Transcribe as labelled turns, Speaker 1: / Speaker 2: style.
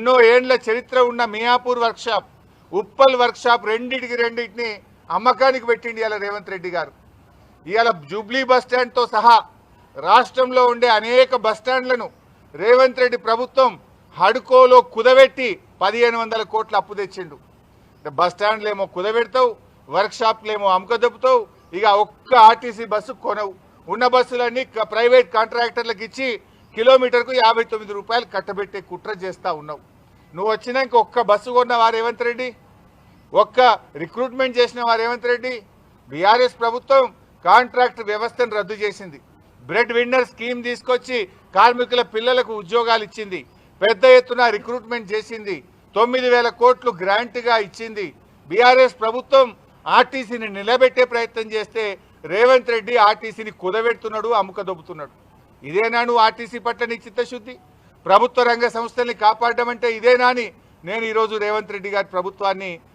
Speaker 1: ఎన్నో ఏండ్ల చరిత్ర ఉన్న మియాపూర్ వర్క్షాప్ ఉప్పల్ వర్క్షాప్ రెండింటికి రెండింటిని అమ్మకానికి పెట్టిండి ఇవాళ రేవంత్ రెడ్డి గారు. ఇవాళ జూబ్లీ బస్ స్టాండ్తో సహా రాష్ట్రంలో ఉండే అనేక బస్ స్టాండ్లను రేవంత్ రెడ్డి ప్రభుత్వం హడ్కోలో కుదబెట్టి పదిహేను వందల కోట్లు అప్పు తెచ్చిండు. అంటే ఏమో స్టాండ్లేమో కుదబెడతావు వర్క్ షాప్లేమో అమ్మకదొప్పుతావు ఇక ఒక్క ఆర్టీసీ బస్సు కొనవు. ఉన్న బస్సులన్నీ ప్రైవేట్ కాంట్రాక్టర్లకు ఇచ్చి కిలోమీటర్కు యాభై తొమ్మిది రూపాయలు కట్టబెట్టే కుట్ర చేస్తా ఉన్నావు. నువ్వు వచ్చినాక ఒక్క బస్సు కొన్నావా రేవంత్ రెడ్డి ఒక్క రిక్రూట్మెంట్ చేసిన వారు రేవంత్ రెడ్డి బీఆర్ఎస్ ప్రభుత్వం కాంట్రాక్ట్ వ్యవస్థను రద్దు చేసింది. బ్రెడ్ విన్నర్ స్కీమ్ తీసుకొచ్చి కార్మికుల పిల్లలకు ఉద్యోగాలు ఇచ్చింది. పెద్ద ఎత్తున రిక్రూట్మెంట్ చేసింది. తొమ్మిది వేల కోట్లు గ్రాంట్గా ఇచ్చింది. బీఆర్ఎస్ ప్రభుత్వం ఆర్టీసీని నిలబెట్టే ప్రయత్నం చేస్తే రేవంత్ రెడ్డి ఆర్టీసీని కుదబెడుతున్నాడు అమ్ముకదొబ్బుతున్నాడు. ఇదేనా నువ్వు ఆర్టీసీ పట్ల నీ చిత్తశుద్ధి? ప్రభుత్వ రంగ సంస్థల్ని కాపాడడం అంటే ఇదేనా అని నేను ఈరోజు రేవంత్ రెడ్డి గారి ప్రభుత్వాన్ని